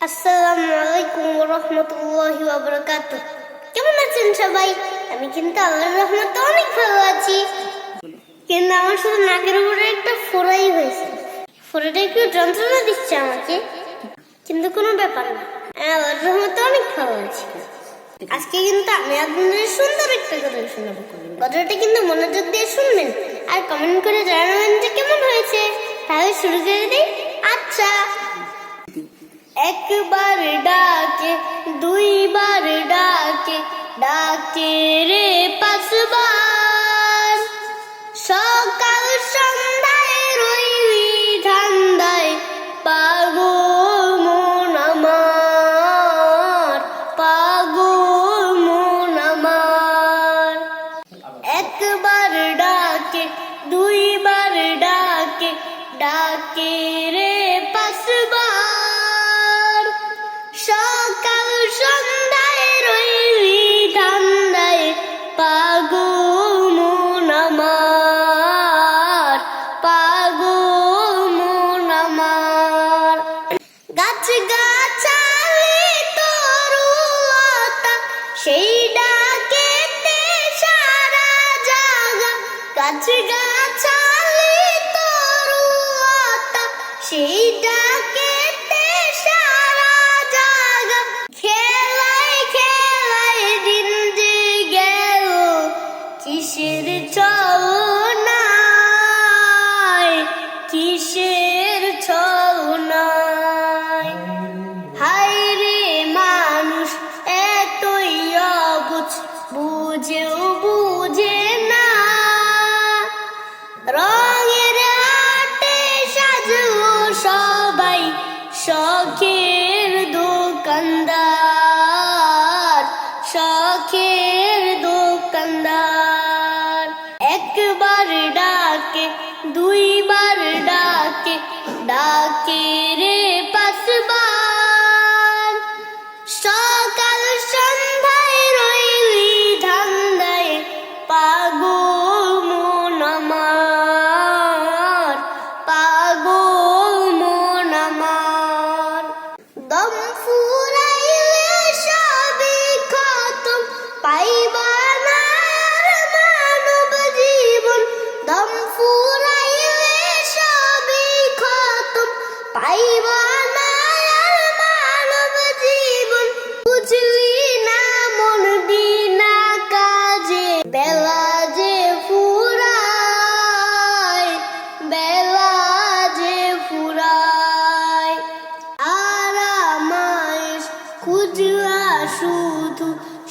আসসালামু আলাইকুম রহমতুল্লাহি ওয়াবারাকাতু কেমন আছেন সবাই আমি কিন্তু আল্লাহর রহমতে অনেক ভালো আছি কিন্তু আমার শুধু নাকের উপরে একটা ফোড়াই হয়েছে ফোড়াটা একটু যন্ত্রণা দিচ্ছে আমাকে কিন্তু কোনো ব্যাপার না আল্লাহর রহমতে অনেক ভালো আছি আজকে কিন্তু আমি আপনাদের সুন্দর একটা গল্প শোনাবো গল্পটা কিন্তু মনোযোগ দিয়ে শুনবেন আর কমেন্ট করে জানাবেন যে কেমন হয়েছে তাহলে শুরু করে দিই আচ্ছা একবার ডাকে দুইবার ডাকে ডাকে রে পাঁচবার। গাছালি তরুয়াতা সেই দুইবার ডাকে ডাকে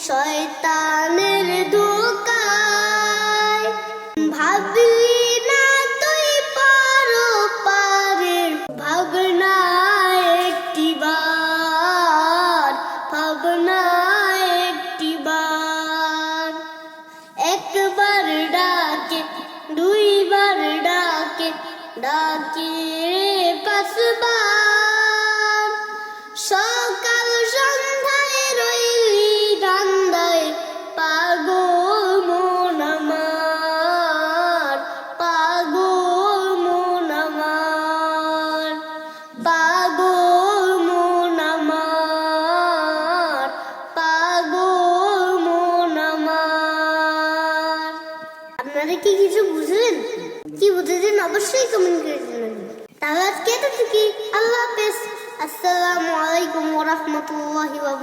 শয়তানের ধোকায়। ভাবলি না তুই পারো পারের, ভাবনা একটি বার, ভাবনা একটি বার। একবার ডাকে, দুইবার ডাকে ডাকে পাঁচবার আপনারা কি কিছু বুঝলেন? কি বুঝেছেন? অবশ্যই কমেন্ট করে জানাবেন। তাহলে আজকে এতটুকুই। আল্লাহ হাফেজ। আসসালামু আলাইকুম ওয়া রাহমাতুল্লাহি ওয়া